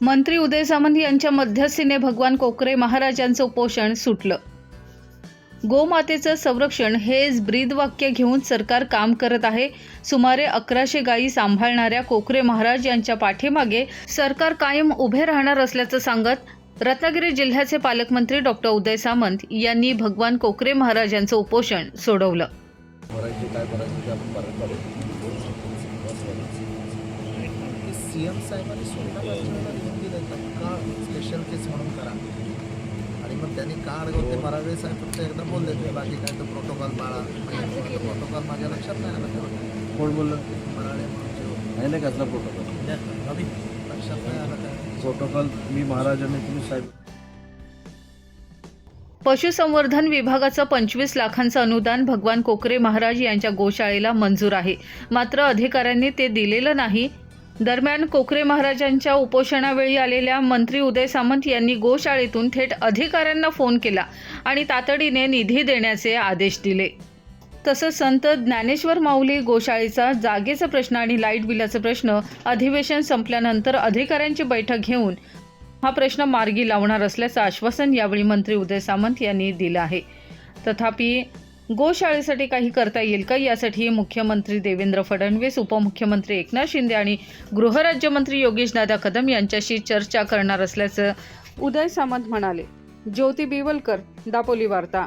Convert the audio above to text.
मंत्री उदय सामंत यांच्या मध्यस्थीने भगवान कोकरे महाराजांचं उपोषण सुटलं. गोमातेचं संरक्षण हेच ब्रीदवाक्य घेऊन सरकार काम करत आहे. सुमारे अकराशे गायी सांभाळणाऱ्या कोकरे महाराज यांच्या पाठीमागे सरकार कायम उभे राहणार असल्याचं सांगत रत्नागिरी जिल्ह्याचे पालकमंत्री डॉक्टर उदय सामंत यांनी भगवान कोकरे महाराजांचं उपोषण सोडवलं करायचे काय करायचे ते आपण परत करू सी एम साहेबांनी स्वतः राज्याला लिहून दिलं तत्काळ स्पेशल केस म्हणून करा? आणि मग त्यांनी का अडवून ते मराठे साहेब फक्त एकदा बोलले ते बाकी काय तो प्रोटोकॉल बाळा प्रोटोकॉल माझ्या लक्षात नाही आला. तेव्हा कोण बोललं? मराळे म्हणून नाही कसला प्रोटोकॉल लक्षात नाही आलं काय? प्रोटोकॉल मी महाराजांनी तुम्ही साहेब पशुसंवर्धन विभागाचं पंचवीस लाखांचं अनुदान भगवान कोकरे महाराज यांच्या गोशाळेला मंजूर आहे. मात्र अधिकाऱ्यांनी ते दिलेलं नाही. दरम्यान कोकरे महाराजांच्या उपोषणावेळी आलेल्या मंत्री उदय सामंत यांनी गोशाळेतून थेट अधिकाऱ्यांना फोन केला आणि तातडीने निधी देण्याचे आदेश दिले. तसंच संत ज्ञानेश्वर माऊली गोशाळेचा जागेचा प्रश्न आणि लाइट बिलाचा प्रश्न अधिवेशन संपल्यानंतर अधिकाऱ्यांची बैठक घेऊन हा प्रश्न मार्गी लावणार असल्याचं आश्वासन यावेळी मंत्री उदय सामंत यांनी दिलं आहे. तथापि गोशाळेसाठी काही करता येईल का? यासाठी मुख्यमंत्री देवेंद्र फडणवीस उपमुख्यमंत्री एकनाथ शिंदे आणि गृहराज्यमंत्री योगेश दादा कदम यांच्याशी चर्चा करणार असल्याचं उदय सामंत म्हणाले. ज्योती बिवलकर दापोली वार्ता.